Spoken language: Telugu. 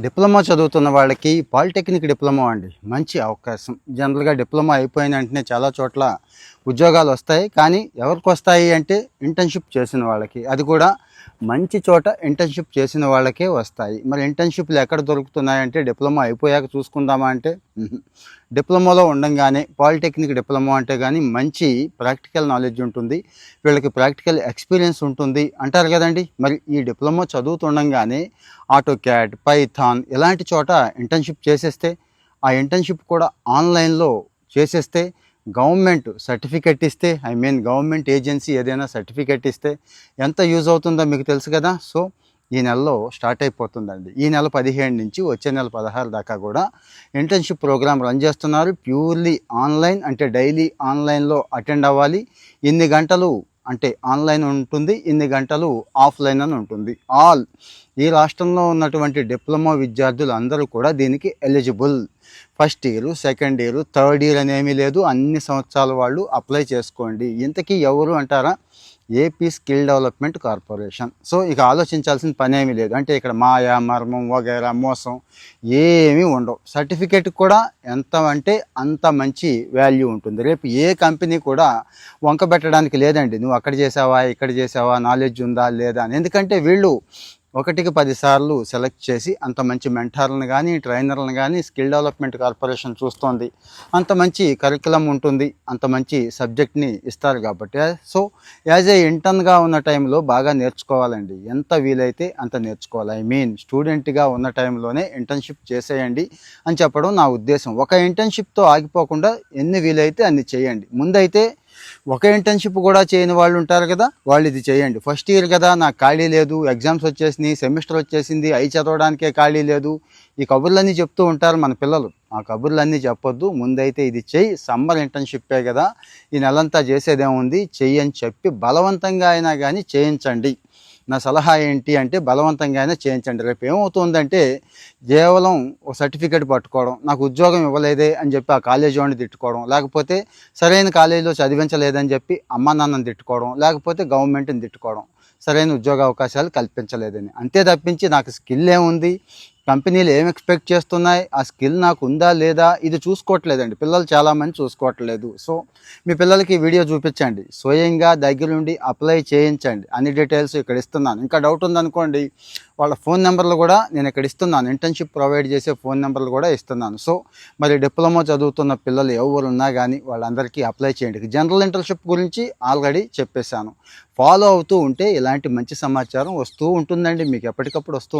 డిప్లొమా చదువుతున్న వాళ్ళకి పాలిటెక్నిక్ డిప్లొమా అండి. మంచి అవకాశం. జనరల్గా డిప్లొమా అయిపోయిన వెంటనే చాలా చోట్ల ఉద్యోగాలు వస్తాయి కానీ ఎవరికి వస్తాయి అంటే ఇంటర్న్షిప్ చేసిన వాళ్ళకి. అది కూడా మంచి చోట ఇంటర్న్షిప్ చేసిన వాళ్ళకే వస్తాయి. మరి ఇంటర్న్షిప్లు ఎక్కడ దొరుకుతున్నాయంటే డిప్లొమా అయిపోయాక చూసుకుందామా అంటే డిప్లొమాలో ఉండంగానే పాలిటెక్నిక్ డిప్లొమా అంటే కానీ మంచి ప్రాక్టికల్ నాలెడ్జ్ ఉంటుంది. వీళ్ళకి ప్రాక్టికల్ ఎక్స్పీరియన్స్ ఉంటుంది. అంటారు కదండి మరి ఈ డిప్లొమా చదువుతుండగానే ఆటో క్యాడ్ పైథాన్ ఇలాంటి చోట ఇంటర్న్షిప్ చేసేస్తే ఆ ఇంటర్న్షిప్ కూడా ఆన్లైన్లో చేసేస్తే గవర్నమెంట్ సర్టిఫికెట్ ఇస్తే ఐ మీన్ గవర్నమెంట్ ఏజెన్సీ ఏదైనా సర్టిఫికెట్ ఇస్తే ఎంత యూజ్ అవుతుందో మీకు తెలుసు కదా? సో ఈ నెలలో స్టార్ట్ అయిపోతుందండి. ఈ నెల పదిహేడు నుంచి వచ్చే నెల పదహారు దాకా కూడా ఇంటర్న్షిప్ ప్రోగ్రామ్ రన్ చేస్తున్నారు. ప్యూర్లీ ఆన్లైన్ అంటే డైలీ ఆన్లైన్లో అటెండ్ అవ్వాలి. ఇన్ని గంటలు అంటే ఆన్లైన్ ఉంటుంది ఇన్ని గంటలు ఆఫ్లైన్ అని ఉంటుంది. ఆల్ ఈ రాష్ట్రంలో ఉన్నటువంటి డిప్లొమా విద్యార్థులు అందరూ కూడా దీనికి eligible. First year second year third year అనేమీ లేదు. అన్ని సంవత్సరాల వాళ్ళు అప్లై చేసుకోండి. ఇంతకీ ఎవరు అంటారా? AP skill development corporation. So ఇక ఆలోచించాల్సిన పని లేదు. అంటే ఇక్కడ మాయా మర్మం వగైరా మోసం ఏమీ ఉండవు. సర్టిఫికేట్ కూడా ఎంత అంటే అంత మంచి వాల్యూ ఉంటుంది. రేపు ఏ కంపెనీ కూడా వంక పెట్టడానికి లేదండి. నువ్వు అక్కడ చేసావా ఇక్కడ చేసావా నాలెడ్జ్ ఉందా లేదా అని. ఎందుకంటే వీళ్ళు ఒకటికి పదిసార్లు సెలెక్ట్ చేసి అంత మంచి మెంటార్లను కానీ ట్రైనర్లను కానీ స్కిల్ డెవలప్మెంట్ కార్పొరేషన్ చూస్తోంది. అంత మంచి కరికులం ఉంటుంది. అంత మంచి సబ్జెక్ట్ని ఇస్తారు కాబట్టి. సో యాజ్ ఏ ఇంటర్న్గా ఉన్న టైంలో బాగా నేర్చుకోవాలండి. ఎంత వీలైతే అంత నేర్చుకోవాలి. ఐ మీన్ స్టూడెంట్గా ఉన్న టైంలోనే ఇంటర్న్షిప్ చేసేయండి అని చెప్పడం నా ఉద్దేశం. ఒక ఇంటర్న్షిప్తో ఆగిపోకుండా ఎన్ని వీలైతే అన్ని చేయండి. ముందైతే ఒక ఇంటర్న్షిప్ కూడా చేయని వాళ్ళు ఉంటారు కదా వాళ్ళు ఇది చేయండి. ఫస్ట్ ఇయర్ కదా నాకు ఖాళీ లేదు ఎగ్జామ్స్ వచ్చేసినాయి సెమిస్టర్ వచ్చేసింది అవి చదవడానికే ఖాళీ లేదు. ఈ కబుర్లన్నీ చెప్తూ ఉంటారు మన పిల్లలు. ఆ కబుర్లన్నీ చెప్పొద్దు ముందైతే ఇది చెయ్యి. సమ్మర్ ఇంటర్న్షిప్పే కదా ఈ నెలంతా చేసేదేముంది? చెయ్యి అని చెప్పి బలవంతంగా అయినా కానీ చేయించండి. నా సలహా ఏంటి అంటే బలవంతంగా అయినా చేయించండి. రేపు ఏమవుతుందంటే కేవలం ఒక సర్టిఫికేట్ పట్టుకోవడం నాకు ఉద్యోగం ఇవ్వలేదే అని చెప్పి ఆ కాలేజీ వాడిని తిట్టుకోవడం లేకపోతే సరైన కాలేజీలో చదివించలేదని చెప్పి అమ్మా నాన్నని తిట్టుకోవడం లేకపోతే గవర్నమెంట్ని తిట్టుకోవడం. సరైన ఉద్యోగ అవకాశాలు కల్పించలేదని. అంతే తప్పించి నాకు స్కిల్ ఏముంది? కంపెనీలు ఏం ఎక్స్పెక్ట్ చేస్తున్నాయి? ఆ స్కిల్ నాకు ఉందా లేదా? ఇది చూసుకోవట్లేదండి. పిల్లలు చాలామంది చూసుకోవట్లేదు. సో మీ పిల్లలకి వీడియో చూపించండి. స్వయంగా దగ్గరుండి అప్లై చేయించండి. అన్ని డీటెయిల్స్ ఇక్కడ ఇస్తున్నాను. ఇంకా డౌట్ ఉందనుకోండి వాళ్ళ ఫోన్ నెంబర్లు కూడా నేను ఇక్కడ ఇస్తున్నాను. ఇంటర్న్షిప్ ప్రొవైడ్ చేసే ఫోన్ నెంబర్లు కూడా ఇస్తున్నాను. సో మరి డిప్లొమా చదువుతున్న పిల్లలు ఎవరు ఉన్నా కానీ వాళ్ళందరికీ అప్లై చేయండి. జనరల్ ఇంటర్న్షిప్ గురించి ఆల్రెడీ చెప్పేశాను. ఫాలో అవుతూ ఉంటే ఇలాంటి మంచి సమాచారం వస్తూ ఉంటుందండి. మీకు ఎప్పటికప్పుడు వస్తూ